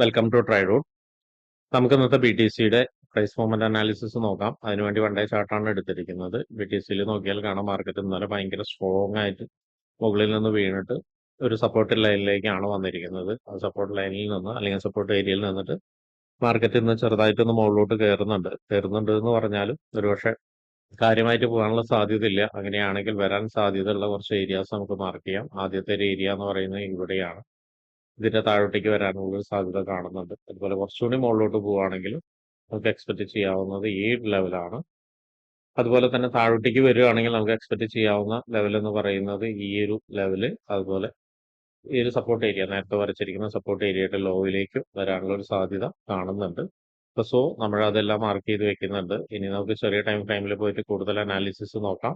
Welcome to try റൂട്ട് നമുക്ക് ഇന്നത്തെ ബി ടി സിയുടെ പ്രൈസ് മൂവ്മെന്റ് അനാലിസിസ് നോക്കാം. അതിനുവേണ്ടി വണ്ടേ ഡേ ചാർട്ടാണ് എടുത്തിരിക്കുന്നത്. ബി ടി സിയിൽ നോക്കിയാൽ കാണാം മാർക്കറ്റ് ഇന്നലെ ഭയങ്കര സ്ട്രോങ് ആയിട്ട് മുകളിൽ നിന്ന് വീണിട്ട് ഒരു സപ്പോർട്ട് ലൈനിലേക്കാണ് വന്നിരിക്കുന്നത്. ആ സപ്പോർട്ട് ലൈനിൽ നിന്ന് അല്ലെങ്കിൽ സപ്പോർട്ട് ഏരിയയിൽ നിന്നിട്ട് മാർക്കറ്റ് ഇന്ന് ചെറുതായിട്ടൊന്ന് മുകളിലോട്ട് കയറുന്നുണ്ട്. കയറുന്നുണ്ട് എന്ന് പറഞ്ഞാലും ഒരുപക്ഷെ കാര്യമായിട്ട് പോകാനുള്ള സാധ്യതയില്ല. അങ്ങനെയാണെങ്കിൽ വരാൻ സാധ്യതയുള്ള കുറച്ച് ഏരിയാസ് നമുക്ക് മാർക്ക് ചെയ്യാം. ആദ്യത്തെ ഒരു ഏരിയ എന്ന് പറയുന്നത് ഇവിടെയാണ്. ഇതിന്റെ താഴോട്ടേക്ക് വരാനുള്ള സാധ്യത കാണുന്നുണ്ട്. അതുപോലെ കുറച്ചുകൂടി മുകളിലോട്ട് പോവുകയാണെങ്കിൽ നമുക്ക് എക്സ്പെക്ട് ചെയ്യാവുന്നത് ഈ ലെവലാണ് അതുപോലെ തന്നെ താഴോട്ടേക്ക് വരികയാണെങ്കിൽ നമുക്ക് എക്സ്പെക്ട് ചെയ്യാവുന്ന ലെവൽ എന്ന് പറയുന്നത് ഈ ഒരു ലെവൽ അതുപോലെ ഈ ഒരു സപ്പോർട്ട് ഏരിയ നേരത്തെ വരച്ചിരിക്കുന്ന സപ്പോർട്ട് ഏരിയയുടെ ലോയിലേക്ക് വരാനുള്ള ഒരു സാധ്യത കാണുന്നുണ്ട്. സോ നമ്മൾ അതെല്ലാം മാർക്ക് ചെയ്ത് വെക്കുന്നുണ്ട്. ഇനി നമുക്ക് ചെറിയ ടൈം ഫ്രെയിമിൽ പോയിട്ട് കൂടുതൽ അനാലിസിസ് നോക്കാം.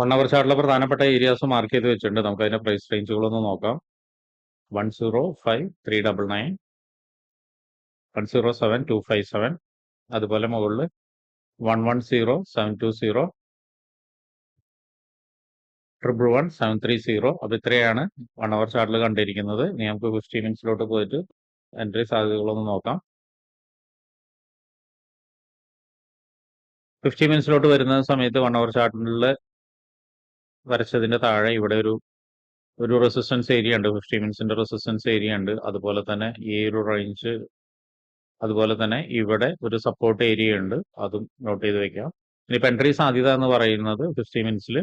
വൺ അവർ പ്രധാനപ്പെട്ട ഏരിയാസ് മാർക്ക് ചെയ്ത് വെച്ചിട്ടുണ്ട്. നമുക്ക് അതിന്റെ പ്രൈസ് റേഞ്ചുകളൊന്ന് നോക്കാം. One zero five three double nine one zero seven two five seven അതുപോലെ മുകളിൽ one one zero seven two zero triple one seven three zero അപ്പോൾ ഇത്രയാണ് വൺ അവർ ചാർട്ടിൽ കണ്ടിരിക്കുന്നത്. ഇനി നമുക്ക് ഫിഫ്റ്റി മിനിറ്റ്സിലോട്ട് പോയിട്ട് എൻട്രി സാധ്യതകളൊന്ന് നോക്കാം. ഫിഫ്റ്റി മിനിറ്റ്സിലോട്ട് വരുന്ന സമയത്ത് വൺ അവർ ചാർട്ടിൽ വരച്ചതിന്റെ താഴെ ഇവിടെ ഒരു ഒരു റെസിസ്റ്റൻസ് ഏരിയ ഉണ്ട്. ഫിഫ്റ്റി മിനിറ്റ്സിന്റെ റെസിസ്റ്റൻസ് ഏരിയ ഉണ്ട്. അതുപോലെ തന്നെ ഈ ഒരു റേഞ്ച് അതുപോലെ തന്നെ ഇവിടെ ഒരു സപ്പോർട്ട് ഏരിയ ഉണ്ട്. അതും നോട്ട് ചെയ്ത് വെക്കാം. ഇനി എൻട്രി സാധ്യത എന്ന് പറയുന്നത് ഫിഫ്റ്റി മിനിറ്റ്സിൽ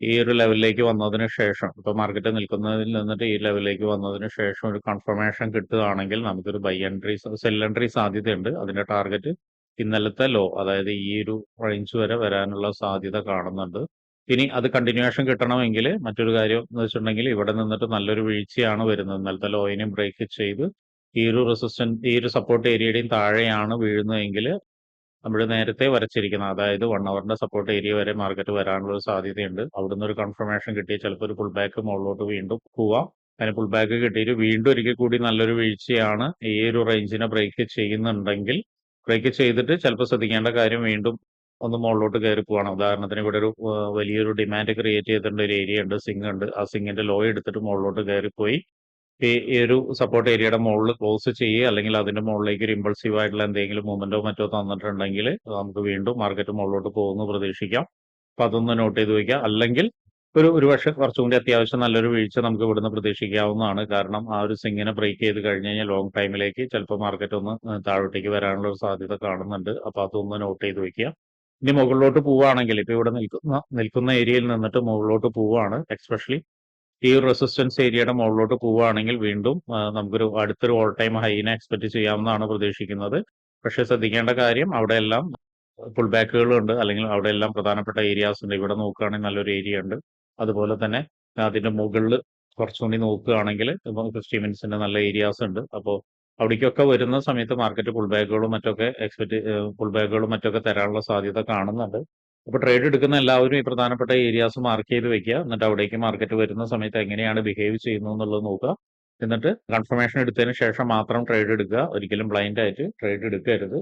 ഈ ഒരു ലെവലിലേക്ക് വന്നതിന് ശേഷം ഇപ്പൊ മാർക്കറ്റ് നിൽക്കുന്നതിൽ നിന്നിട്ട് ഈ ലെവലിലേക്ക് വന്നതിന് ശേഷം ഒരു കൺഫർമേഷൻ കിട്ടുകയാണെങ്കിൽ നമുക്കൊരു ബൈ എൻട്രി സെൽ എൻട്രി സാധ്യതയുണ്ട്. അതിന്റെ ടാർഗറ്റ് ഇന്നലത്തെ ലോ അതായത് ഈ ഒരു റേഞ്ച് വരെ വരാനുള്ള സാധ്യത കാണുന്നുണ്ട്. ഇനി അത് കണ്ടിന്യൂവേഷൻ കിട്ടണമെങ്കിൽ മറ്റൊരു കാര്യം എന്ന് വെച്ചിട്ടുണ്ടെങ്കിൽ ഇവിടെ നിന്നിട്ട് നല്ലൊരു വീഴ്ചയാണ് വരുന്നത്. നിലത്തെ ലോയിനും ബ്രേക്ക് ചെയ്ത് ഈ ഒരു റെസിസ്റ്റൻസ് ഈ ഒരു സപ്പോർട്ട് ഏരിയയുടെയും താഴെയാണ് വീഴുന്നതെങ്കിൽ നമ്മൾ നേരത്തെ വരച്ചിരിക്കുന്ന അതായത് വൺ അവറിന്റെ സപ്പോർട്ട് ഏരിയ വരെ മാർക്കറ്റ് വരാനുള്ള ഒരു സാധ്യതയുണ്ട്. അവിടുന്ന് ഒരു കൺഫർമേഷൻ കിട്ടിയ ചിലപ്പോൾ ഒരു പുൾ ബാക്ക് മുകളിലോട്ട് വീണ്ടും പോവാം. അതിന് പുൾ ബാക്ക് കിട്ടിയിട്ട് വീണ്ടും ഒരിക്കൽ കൂടി നല്ലൊരു വീഴ്ചയാണ് ഈ ഒരു റേഞ്ചിനെ ബ്രേക്ക് ചെയ്യുന്നുണ്ടെങ്കിൽ ബ്രേക്ക് ചെയ്തിട്ട് ചിലപ്പോൾ ശ്രദ്ധിക്കേണ്ട കാര്യം വീണ്ടും ഒന്ന് മുകളിലോട്ട് കയറി പോവാണ് ഉദാഹരണത്തിന് ഇവിടെ ഒരു വലിയൊരു ഡിമാൻഡ് ക്രിയേറ്റ് ചെയ്തിട്ടുണ്ട് ഒരു ഏരിയ ഉണ്ട് സിങ് ഉണ്ട്. ആ സിങ്ങിന്റെ ലോ എടുത്തിട്ട് മുകളിലോട്ട് കയറിപ്പോയി. ഈ ഒരു സപ്പോർട്ട് ഏരിയയുടെ മുകളിൽ ക്ലോസ് ചെയ്യുക അല്ലെങ്കിൽ അതിന്റെ മുകളിലേക്ക് ഒരു ഇമ്പൾസീവ് ആയിട്ടുള്ള എന്തെങ്കിലും മൂവ്മെന്റോ മറ്റോ തന്നിട്ടുണ്ടെങ്കിൽ നമുക്ക് വീണ്ടും മാർക്കറ്റ് മുകളിലോട്ട് പോകുന്നു പ്രതീക്ഷിക്കാം. അപ്പൊ അതൊന്ന് നോട്ട് ചെയ്ത് വെക്കുക. അല്ലെങ്കിൽ ഒരു ഒരു പക്ഷേ കുറച്ചും കൂടി അത്യാവശ്യം നല്ലൊരു വീഴ്ച നമുക്ക് ഇവിടുന്ന് പ്രതീക്ഷിക്കാവുന്നതാണ്. കാരണം ആ ഒരു സിങ്ങിനെ ബ്രേക്ക് ചെയ്ത് കഴിഞ്ഞ് കഴിഞ്ഞാൽ ലോങ് ടൈമിലേക്ക് ചിലപ്പോൾ മാർക്കറ്റ് ഒന്ന് താഴോട്ടേക്ക് വരാനുള്ള ഒരു സാധ്യത കാണുന്നുണ്ട്. അപ്പൊ അതൊന്ന് നോട്ട് ചെയ്ത് വെക്കുക. ഇനി മുകളിലോട്ട് പോവുകയാണെങ്കിൽ ഇപ്പൊ ഇവിടെ നിൽക്കുന്ന നിൽക്കുന്ന ഏരിയയിൽ നിന്നിട്ട് മുകളിലോട്ട് പോവുകയാണ് എക്സ്പെഷ്യലി ഈ റെസിസ്റ്റൻസ് ഏരിയയുടെ മുകളിലോട്ട് പോവുകയാണെങ്കിൽ വീണ്ടും നമുക്കൊരു അടുത്തൊരു ഓൾ ടൈം ഹൈനെ എക്സ്പെക്ട് ചെയ്യാമെന്നാണ് പ്രതീക്ഷിക്കുന്നത്. പക്ഷെ ശ്രദ്ധിക്കേണ്ട കാര്യം അവിടെ എല്ലാം പുൾ ബാക്കുകളുണ്ട് അല്ലെങ്കിൽ അവിടെ എല്ലാം പ്രധാനപ്പെട്ട ഏരിയാസ് ഉണ്ട്. ഇവിടെ നോക്കുകയാണെങ്കിൽ നല്ലൊരു ഏരിയ ഉണ്ട്. അതുപോലെ തന്നെ അതിന്റെ മുകളിൽ കുറച്ചുകൂടി നോക്കുകയാണെങ്കിൽ ഫിഫ്റ്റി നല്ല ഏരിയാസ് ഉണ്ട്. അപ്പോൾ അവിടേക്കൊക്കെ വരുന്ന സമയത്ത് മാർക്കറ്റ് പുൾ ബാക്കുകളും മറ്റൊക്കെ എക്സ്പെക്ട് പുൾ ബാക്കുകളും മറ്റൊക്കെ തരാനുള്ള സാധ്യത കാണുന്നുണ്ട്. അപ്പോൾ ട്രേഡ് എടുക്കുന്ന എല്ലാവരും ഈ പ്രധാനപ്പെട്ട ഏരിയാസ് മാർക്ക് ചെയ്ത് വെക്കുക. എന്നിട്ട് അവിടേക്ക് മാർക്കറ്റ് വരുന്ന സമയത്ത് എങ്ങനെയാണ് ബിഹേവ് ചെയ്യുന്നത് എന്നുള്ളത് നോക്കുക. എന്നിട്ട് കൺഫർമേഷൻ എടുത്തതിന് ശേഷം മാത്രം ട്രേഡ് എടുക്കുക. ഒരിക്കലും ബ്ലൈൻഡ് ആയിട്ട് ട്രേഡ് എടുക്കരുത്.